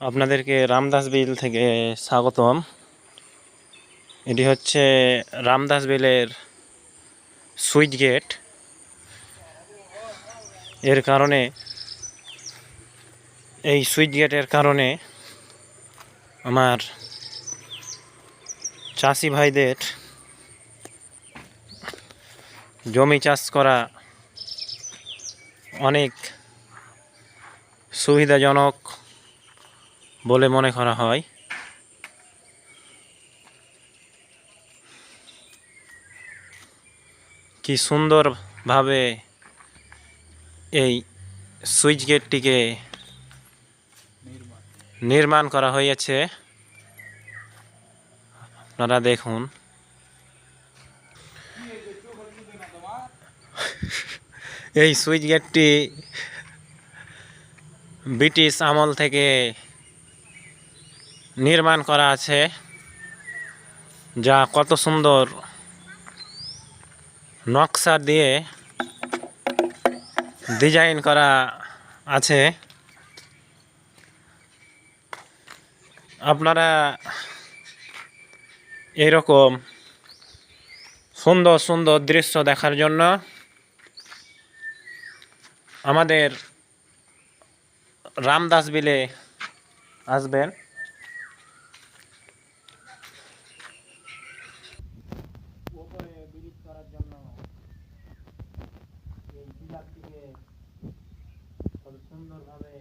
আপনাদেরকে রামদাস বিল থেকে স্বাগতম। এটি হচ্ছে রামদাস বিলের সুইচ গেট। এর কারণে, এই সুইচ গেটের কারণে আমার চাষি ভাইদের জমি চাষ করা অনেক সুবিধাজনক বলে মনে করা হয়। কি সুন্দরভাবে এই সুইচ গেটটিকে নির্মাণ করা হয়েছে। আপনারা দেখুন। এই সুইচ গেটটি ব্রিটিশ আমল থেকে নির্মাণ করা আছে, যা কত সুন্দর নকশা দিয়ে ডিজাইন করা আছে। আপনারা এরকম সুন্দর সুন্দর দৃশ্য দেখার জন্য আমাদের রামদাস বিলে আসবেন উপরে ব্রিজ করার জন্য এই পিলারটিকে কত সুন্দরভাবে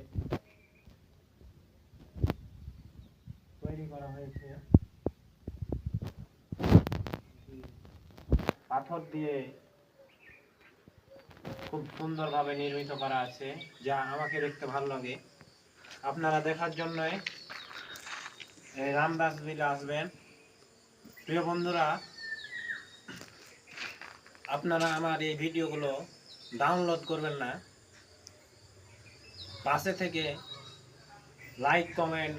তৈরি করা হয়েছে পাথর দিয়ে খুব সুন্দরভাবে নির্মিত করা আছে, যা আমাকে দেখতে ভালো লাগে। আপনারা দেখার জন্য রামদাস আসবেন। প্রিয় বন্ধুরা, আপনারা আমার এই ভিডিওগুলো ডাউনলোড করবেন না। পাশে থেকে লাইক কমেন্ট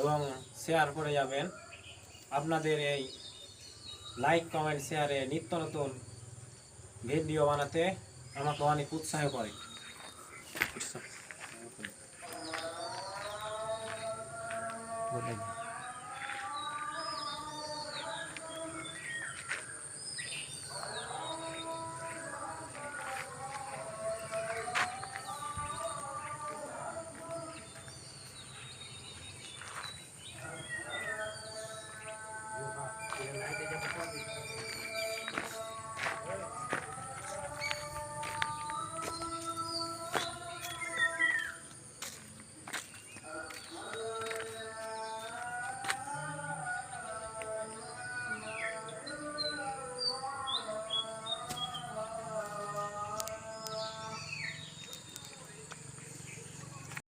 এবং শেয়ার করে যাবেন। আপনাদের এই লাইক কমেন্ট শেয়ারে নিত্য নতুন ভিডিও বানাতে আমাকে অনেক উৎসাহ করে। night. Ayan, nakita niya po po.